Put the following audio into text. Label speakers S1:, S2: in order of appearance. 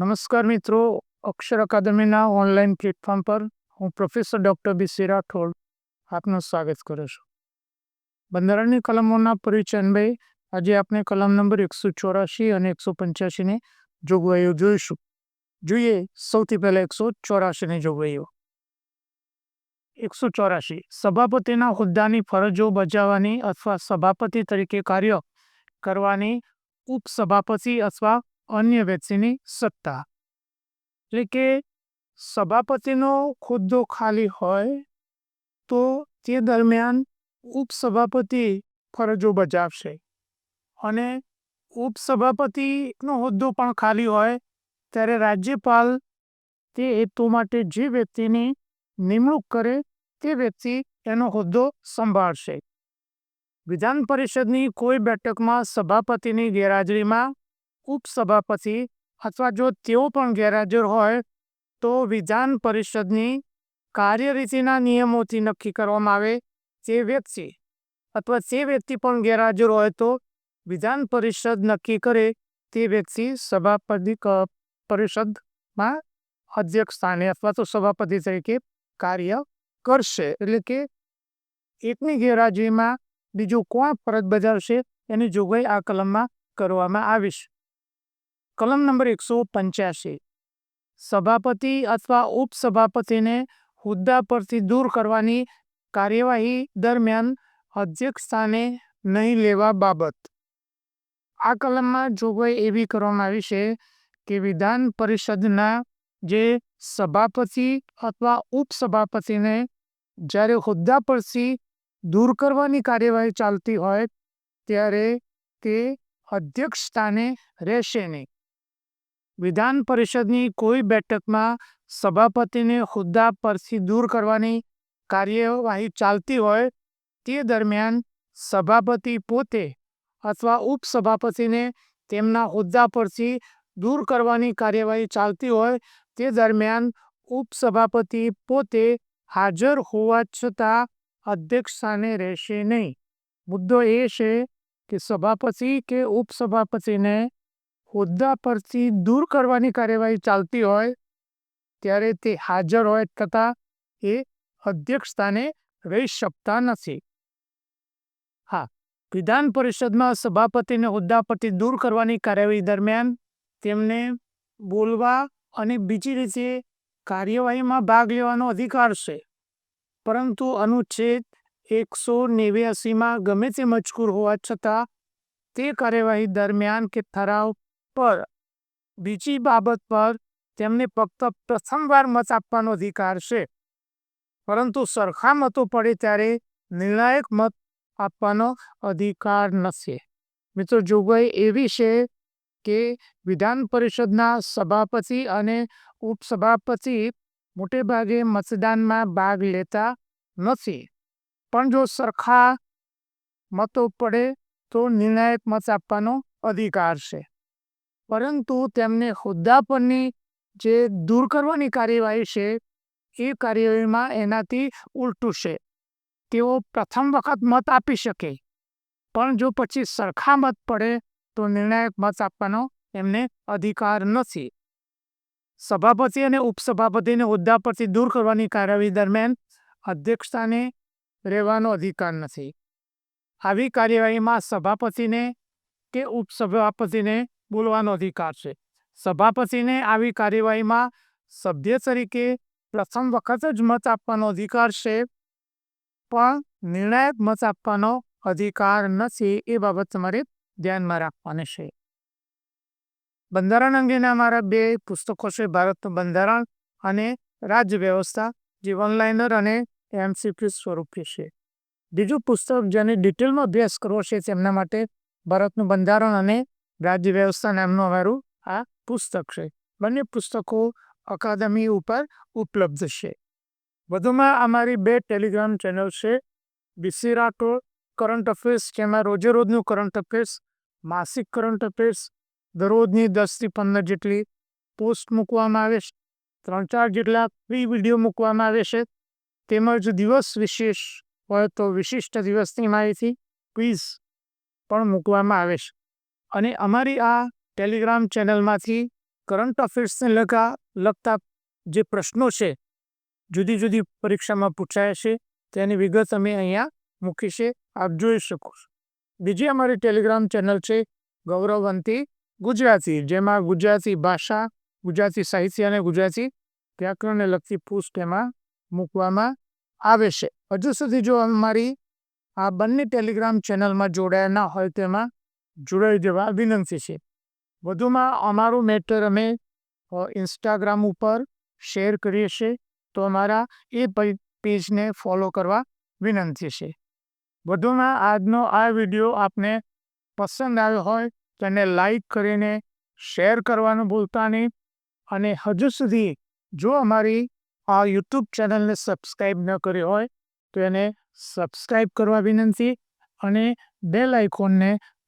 S1: નમસ્કાર મિત્રો, અક્ષર અકાદમીના online platform પર હું professor doctor B. C. Rathod આપનું સ્વાગત કરું છું. બંધારણની કલમોના પરિચય અન્વયે આજે આપણે કલમ નંબર એકસો ચોરાશી અને એકસો પંચ્યાસીની જોગવાઈઓ જોઈશું. જોઈએ સૌથી પહેલાં એકસો ચોરાશીની જોગવાઈઓ. એકસો ચોરાશી. સભાપતિના હોદ્દાની ફરજો બજાવવાની અથવા સભાપતિ તરીકે કાર્ય કરવાની ઉપસભાપતિ અથવા અન્ય વ્યક્તિની સત્તા. એટલે કે સભાપતિનો હોદ્દો ખાલી હોય તો તે દરમિયાન ઉપસભાપતિ ફરજો બજાવશે. અને ઉપસભાપતિનો હોદ્દો પણ ખાલી હોય ત્યારે રાજ્યપાલ તે હેતુ માટે જે વ્યક્તિની નિમણૂક કરે તે વ્યક્તિ એનો હોદ્દો સંભાળશે. વિધાન પરિષદની કોઈ બેઠકમાં સભાપતિની ગેરહાજરીમાં ઉપસભાપતિ અથવા જો તેઓ પણ ગેરહાજર હોય, તો વિધાન પરિષદની કાર્યરીતિના નિયમોથી નક્કી કરવામાં આવે તે વ્યક્તિ અથવા તે વ્યક્તિ પણ ગેરહાજર હોય તો વિધાન પરિષદ નક્કી કરે તે વ્યક્તિ સભાપતિ પરિષદમાં અધ્યક્ષ સ્થાને અથવા તો સભાપતિ તરીકે કાર્ય કરશે. એટલે કે એકની ગેરહાજરીમાં બીજું કોણ ફરજ બજાવશે એની જોગવાઈ આ કલમમાં કરવામાં આવી છે. કલમ નંબર એકસો પંચ્યાસી સભાપતિ અથવા ઉપસભાપતિને હોદ્દા પરથી દૂર કરવાની કાર્યવાહી દરમિયાન અધ્યક્ષ સ્થાને નહીં લેવા બાબત. આ કલમમાં જોગવાઈ એવી કરવામાં આવી છે કે વિધાન પરિષદના જે સભાપતિ અથવા ઉપસભાપતિને જ્યારે હોદ્દા પરથી દૂર કરવાની કાર્યવાહી ચાલતી હોય, ત્યારે તે અધ્યક્ષ સ્થાને રહેશે નહીં. વિધાન પરિષદની કોઈ બેઠકમાં સભાપતિને હોદ્દા પરથી દૂર કરવાની કાર્યવાહી ચાલતી હોય તે દરમિયાન સભાપતિ પોતે અથવા ઉપસભાપતિને તેમના હોદ્દા પરથી દૂર કરવાની કાર્યવાહી ચાલતી હોય તે દરમિયાન ઉપસભાપતિ પોતે હાજર હોવા છતાં અધ્યક્ષ સ્થાને રહેશે નહીં. મુદ્દો એ છે કે સભાપતિ કે ઉપસભાપતિને હોદ્દા પરથી દૂર કરવાની કાર્યવાહી ચાલતી હોય, ત્યારે તે હાજર હોય છતાં એ અધ્યક્ષ સ્થાને રહી શકતા નથી. હા, વિધાન પરિષદમાં સભાપતિને હોદ્દા પરથી દૂર કરવાની કાર્યવાહી દરમિયાન તેમને બોલવા અને બીજી રીતે કાર્યવાહીમાં ભાગ લેવાનો અધિકાર છે. પરંતુ અનુચ્છેદ એકસો નેવ્યાસીમાં ગમે તે મજકૂર હોવા છતાં તે કાર્યવાહી દરમિયાન કે ઠરાવ પર બીજી બાબત પર તેમને ફક્ત પ્રથમવાર મત આપવાનો અધિકાર છે. પરંતુ સરખા મતો પડે ત્યારે નિર્ણાયક મત આપવાનો અધિકાર નથી. મિત્રો, જોગવાઈ એવી છે કે વિધાન પરિષદના સભાપતિ અને ઉપસભાપતિ મોટે ભાગે મતદાનમાં ભાગ લેતા નથી. પણ જો સરખા મતો પડે તો નિર્ણાયક મત આપવાનો અધિકાર છે. પરંતુ તેમને હોદ્દા પરની જે દૂર કરવાની કાર્યવાહી છે, એ કાર્યવાહીમાં એનાથી ઉલટું છે. તેઓ પ્રથમ વખત મત આપી શકે, પણ જો પછી સરખા મત પડે, તો નિર્ણાયક મત આપવાનો એમને અધિકાર નથી. સભાપતિ અને ઉપસભાપતિને હોદ્દા પરથી દૂર કરવાની કાર્યવાહી દરમિયાન અધ્યક્ષતાને રહેવાનો અધિકાર નથી. આવી કાર્યવાહીમાં સભાપતિને કે ઉપસભાપતિને બોલવાનો અધિકાર છે. સભાપતિને આવી કાર્યવાહીમાં સભ્ય તરીકે પ્રથમ વખત જ મત આપવાનો અધિકાર છે, પણ નિર્ણાયક મત આપવાનો અધિકાર નથી એ બાબત તમારે ધ્યાનમાં રાખવાની છે. બંધારણ અંગેના મારા બે પુસ્તકો છે, ભારતનું બંધારણ અને રાજ્ય વ્યવસ્થા, જે ઓનલાઇનર અને એમસીક્યુ સ્વરૂપે છે. બીજું પુસ્તક જેને ડિટેલમાં અભ્યાસ કરવો છે તેમના માટે ભારતનું બંધારણ અને રાજ્ય વ્યવસ્થા નામનું અમારું આ પુસ્તક છે. બંને પુસ્તકો અકાદમી ઉપર ઉપલબ્ધ છે. વધુમાં અમારી બે ટેલિગ્રામ ચેનલ છે. બીસી રાઠોડ કરંટ અફેર્સ, જેમાં રોજે રોજનું કરંટ અફેર્સ, માસિક કરંટ અફેર્સ, દરરોજની દસથી પંદર જેટલી પોસ્ટ મૂકવામાં આવે છે, ત્રણ ચાર જેટલા ફ્રી વીડિયો મૂકવામાં આવે છે. તેમજ દિવસ વિશેષ હોય તો વિશિષ્ટ દિવસની માહિતી ક્વિઝ પણ મૂકવામાં આવે છે. અને અમારી આ ટેલિગ્રામ ચેનલમાંથી કરંટ અફેર્સને લગા લગતા જે પ્રશ્નો છે, જુદી જુદી પરીક્ષામાં પૂછાયા છે, તેની વિગત અમે અહીંયા મૂકી છે, આપ જોઈ શકો છો. બીજી અમારી ટેલિગ્રામ ચેનલ છે, ગૌરવવંતી ગુજરાતી, જેમાં ગુજરાતી ભાષા, ગુજરાતી સાહિત્ય અને ગુજરાતી વ્યાકરણને લગતી પુસ્ત એમાં મૂકવામાં આવે છે. હજુ સુધી જો અમારી આ બંને ટેલિગ્રામ ચેનલમાં જોડાયા ન હોય તેમાં જોડાઈ જવા વિનંતી છે. વધુમાં અમારું મેટર અમે ઇન્સ્ટાગ્રામ ઉપર શેર કરીએ છીએ, તો અમારા એ પેજને ફોલો કરવા વિનંતી છે. વધુમાં આજનો આ વીડિયો આપને પસંદ આવ્યો હોય, તો એને લાઈક કરીને શેર કરવાનું ભૂલતા નહીં. અને હજુ સુધી જો અમારી આ યુટ્યુબ ચેનલને સબસ્ક્રાઈબ ન કરી હોય, તો એને સબસ્ક્રાઈબ કરવા વિનંતી અને બેલ આઇકોનને